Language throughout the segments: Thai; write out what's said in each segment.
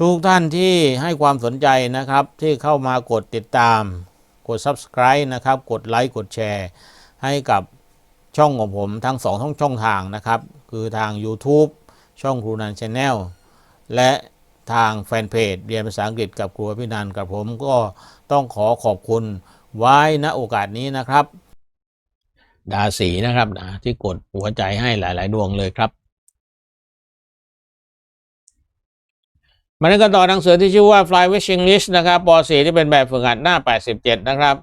ทุกท่านที่ให้ความสนใจนะครับ ที่เข้ามากดติดตาม กด subscribe นะครับ กดไลค์กดแชร์ให้กับช่องของผมทั้งสองช่องช่องทางนะครับ คือทาง YouTube ช่องครูนันชาแนลและทางแฟนเพจเรียนภาษาอังกฤษกับครูพี่นันกับผมก็ต้องขอขอบคุณไว้ณโอกาสนี้นะครับ ดาสีนะครับนะที่กดหัวใจให้หลาย ๆ ดวงเลยครับ มาในกันต่อหนังสือที่ชื่อว่า Fly Wishing List นะครับป .4 ที่เป็นแบบฝึกหัดหน้า 87 นะครับ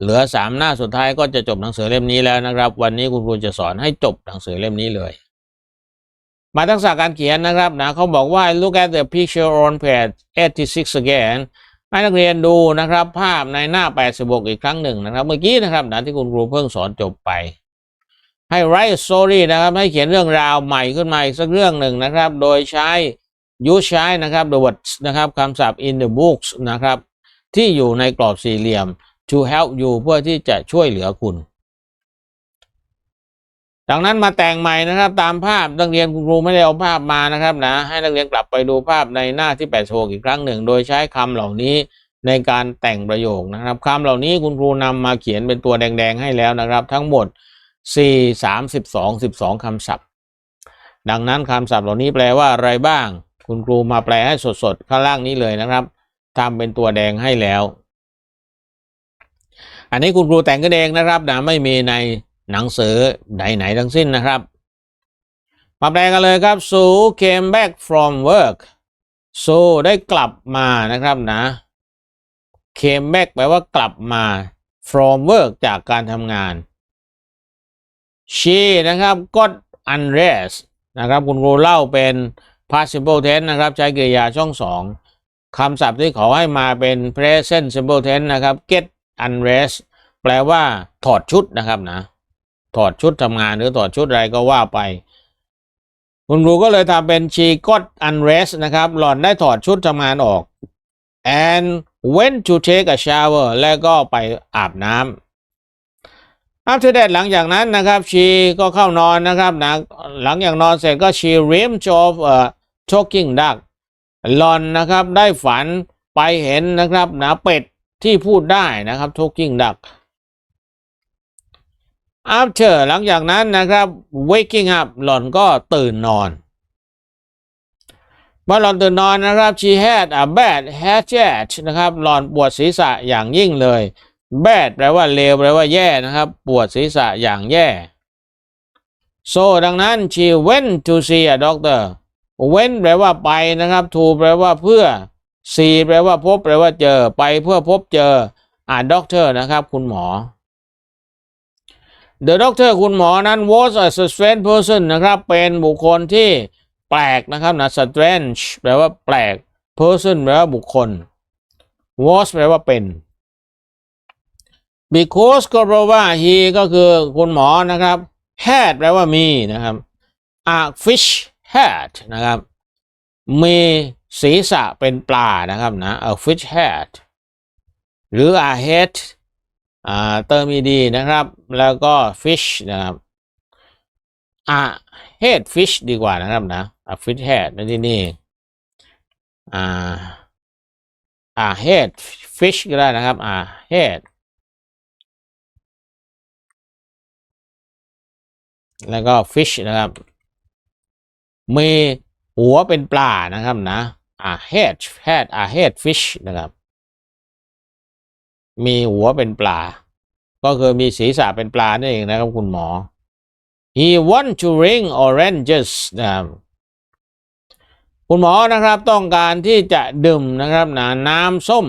เหลือ 3 หน้าสุดท้ายก็จะจบหนังสือเล่มนี้แล้วนะครับ วันนี้คุณครูจะสอนให้จบหนังสือเล่มนี้เลย มาทักษะการเขียนนะครับนะเขาบอกว่า look at the picture on page 86 again ให้นักเรียนดูนะครับ ภาพในหน้า 86 อีกครั้งหนึ่งนะครับ เมื่อกี้นะครับนะที่คุณครูเพิ่งสอนจบไป ให้ write story นะครับให้เขียนเรื่องราวใหม่ขึ้นมาอีกสักเรื่องหนึ่งนะครับ โดยใช้ use ใช้นะครับ the words นะครับคำศัพท์ in the books นะครับ ที่อยู่ในกรอบสี่เหลี่ยม to help you เพื่อที่จะช่วยเหลือคุณ ดังนั้นมาแต่งใหม่นะครับ ตามภาพนักเรียนคุณครูไม่ได้เอาภาพมานะครับนะให้นักเรียนกลับไปดูภาพในหน้าที่8โอีกครั้งหนึ่ง โดยใช้คำเหล่านี้ในการแต่งประโยคนะครับคำเหล่านี้คุณครูนำมาเขียนเป็นตัวแดง ๆ ให้แล้วนะครับ ทั้งหมด 4 32 12คำศัพท์ ดังนั้นคำศัพท์เหล่านี้แปลว่าอะไรบ้าง คุณครูมาแปลให้สดๆ ข้างล่างนี้เลยนะครับทำเป็นตัวแดงให้แล้ว อันนี้คุณครูแต่งกันเองนะครับนะไม่มีในหนังสือไหนๆทั้งสิ้นนะครับ มาแปลกันเลยครับ Sue came back from work Sue ได้กลับมานะครับนะ came back แปลว่ากลับมา from work จากการทำงาน she นะครับ got undressed นะครับ คุณครูเล่าเป็น participle tense นะครับ ใช้กริยาช่องสองคำศัพท์ที่ขาให้มาเป็น present simple tense นะครับ get undressed แปลว่าถอดชุดนะครับนะ ถอดชุดทำงานหรือถอดชุดอะไรก็ว่าไป คุณครูก็เลยทำเป็น she got undressed นะครับ หล่อนได้ถอดชุดทำงานออก and went to take a shower แล้วก็ไปอาบน้ำ after that หลังจากนั้นนะครับ she ก็เข้านอนนะครับนะหลังจากนอนเสร็จก็ she dreamed of a talking duck หลอนนะครับได้ฝันไปเห็นนะครับหนะเป็ดที่พูดได้นะครับ talking duck after หลังจากนั้นนะครับ waking up หลอนก็ตื่นนอนเมื่อหลอนตื่นนอนนะครับ she had a bad headache นะครับหลอนปวดศีรษะอย่างยิ่งเลย bad แปลว่าเลวแปลว่าแย่นะครับ ปวดศีรษะอย่างแย่ so ดังนั้น she went to see a doctor went แปลว่าไปนะครับ to แปลว่าเพื่อ see แปลว่าพบแปลว่าเจอไปเพื่อพบเจออ่า doctor นะครับ คุณหมอ The doctor คุณหมอนั้น was a strange person นะครับ เป็นบุคคลที่แปลกนะครับนะ strange แปลว่าแปลก person แปลว่าบุคคล was แปลว่าเป็น because ก็เพราะว่า he ก็คือคุณหมอนะครับ had แปลว่ามีนะครับ a fish had นะครับ มีศีรษะเป็นปลานะครับนะ a fish had หรือ a head อ่าเติม ed นะครับ แล้วก็ fish นะครับอ่า head fish ดีกว่านะครับนะ a fish head ในที่นี่อ่าอ่า head fish ก็ได้นะครับอ่า head แล้วก็ fish นะครับ มีหัวเป็นปลานะครับนะอา head head อ่า head fish นะครับ มีหัวเป็นปลา ก็คือมีศีรษะเป็นปลานั่นเองนะครับคุณหมอ he want to ring oranges นะครับคุณหมอนะครับต้องการที่จะดื่มนะครับนะน้ำส้ม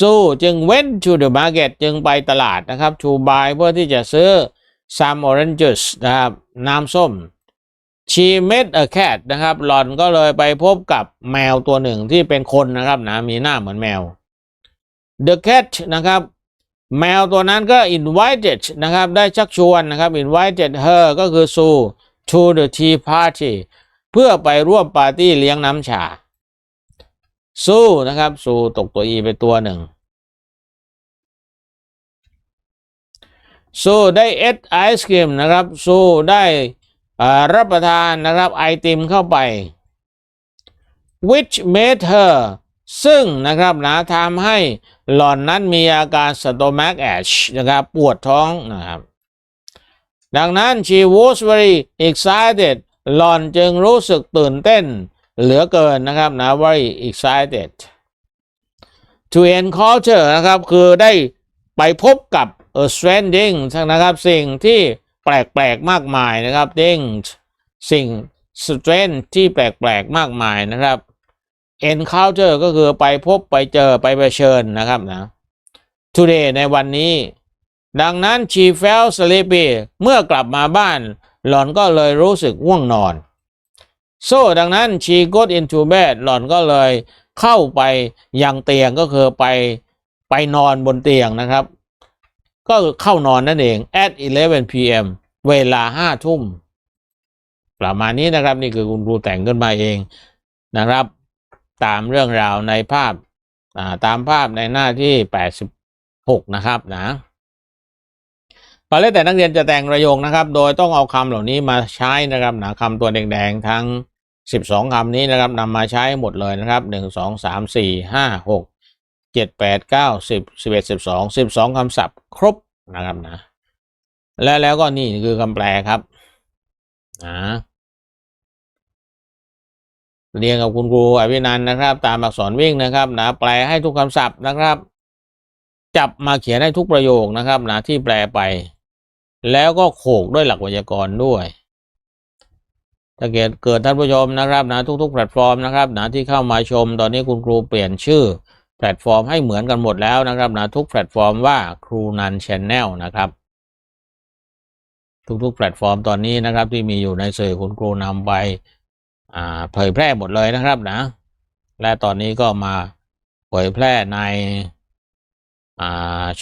สู้จึง went to the market จึงไปตลาดนะครับ to buy เพื่อที่จะซื้อ some oranges นะครับน้ำส้ม she met a cat นะครับหลอนก็เลยไปพบกับแมวตัวหนึ่งที่เป็นคนนะครับนะมีหน้าเหมือนแมว The cat นะครับ แมวตัวนั้นก็ invited นะครับได้ชักชวนนะครับ invited her ก็คือ Sue to the tea party เพื่อไปร่วมปาร์ตี้เลี้ยงน้ำชา Sue นะครับ Sue ตกตัว e ไปตัวหนึ่ง Sue ได้เอสไอศครีมนะครับ Sue ได้ รับประทานนะครับไอติมเข้าไป which made her ซึ่งนะครับนะทำให้หล่อนนั้นมีอาการ stomach ache นะครับปวดท้องนะครับ ดังนั้น she was very excited หล่อนจึงรู้สึกตื่นเต้นเหลือเกินนะครับนะ very excited to encounter นะครับคือได้ไปพบกับเออ stranding นะครับสิ่งที่ แปลกๆมากมายนะครับ things สิ่ง strange ที่แปลกๆมากมายนะครับ encounter ก็คือไปพบไปเจอไปเผชิญนะครับนะ today ในวันนี้ ดังนั้น she felt sleepy เมื่อกลับมาบ้าน หล่อนก็เลยรู้สึกง่วงนอน so ดังนั้น she got into bed หล่อนก็เลยเข้าไปยังเตียงก็คือไปไปนอนบนเตียงนะครับ ก็เข้านอนนั่นเอง at 11 p.m. เวลาห้าทุ่ม ประมาณนี้นะครับ นี่คือคุณครูแต่งขึ้นมาเองนะครับ ตามเรื่องราวในภาพาตามภาพในหน้าที่ 86 นะครับนะตอนแรกแต่นักเรียนจะแต่งประโยคนะครับ โดยต้องเอาคำเหล่านี้มาใช้นะครับนะคำตัวแดงๆทั้ง 12คำนี้นะครับนำมาใช้หมดเลยนะครับ 1 2 3 4 5 6 7 8 9 10 11 12 12คำศัพท์ครบนะครับนะ และแล้วก็นี่คือคำแปลครับนะเรียนกับคุณครูอภินันนะครับ ตามอักษรวิ่งนะครับนะแปลให้ทุกคำศัพท์นะครับ จับมาเขียนให้ทุกประโยคนะครับนะที่แปลไป แล้วก็โขกด้วยหลักไวยากรณ์ด้วยถ้าเกิดเกิดท่านผู้ชมนะครับนะทุกๆแพลตฟอร์มนะครับนะที่เข้ามาชมตอนนี้คุณครูเปลี่ยนชื่อ แพลตฟอร์มให้เหมือนกันหมดแล้วนะครับนะทุกแพลตฟอร์มว่าครูนันชแนลนะครับ ทุกๆ แพลตฟอร์มตอนนี้นะครับที่มีอยู่ในสื่อคุณครูนำไปเผยแพร่หมดเลยนะครับนะ และตอนนี้ก็มาเผยแพร่ใน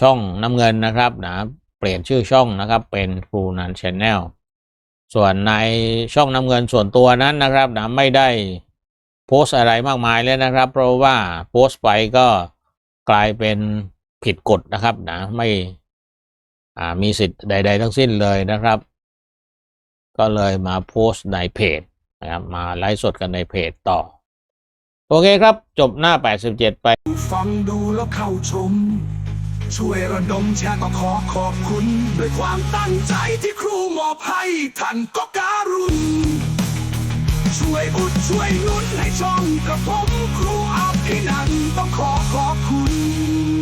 ช่องน้ำเงินนะครับนะเปลี่ยนชื่อช่องนะครับเป็นครูนันชแนลส่วนในช่องน้ำเงินส่วนตัวนั้นนะครับนะไม่ได้ โพสอะไรมากมายเลยนะครับ เพราะว่าโพสไปก็กลายเป็นผิดกฎนะครับนะไม่มีสิทธิ์ใด ๆ ทั้งสิ้นเลยนะครับ ก็เลยมาโพสในเพจนะครับมาไลฟ์สดกันในเพจต่อ โอเคครับจบหน้า 87 ไป ฟังดูแล้วเข้าชม ช่วยระดมแชร์ก็ขอขอบคุณ ด้วยความตั้งใจที่ครูมอบให้ท่านก็การุณ ช่วยอุดช่วยนุนให้ช่องกระผมครูอาภินันต้องขอขอบคุณ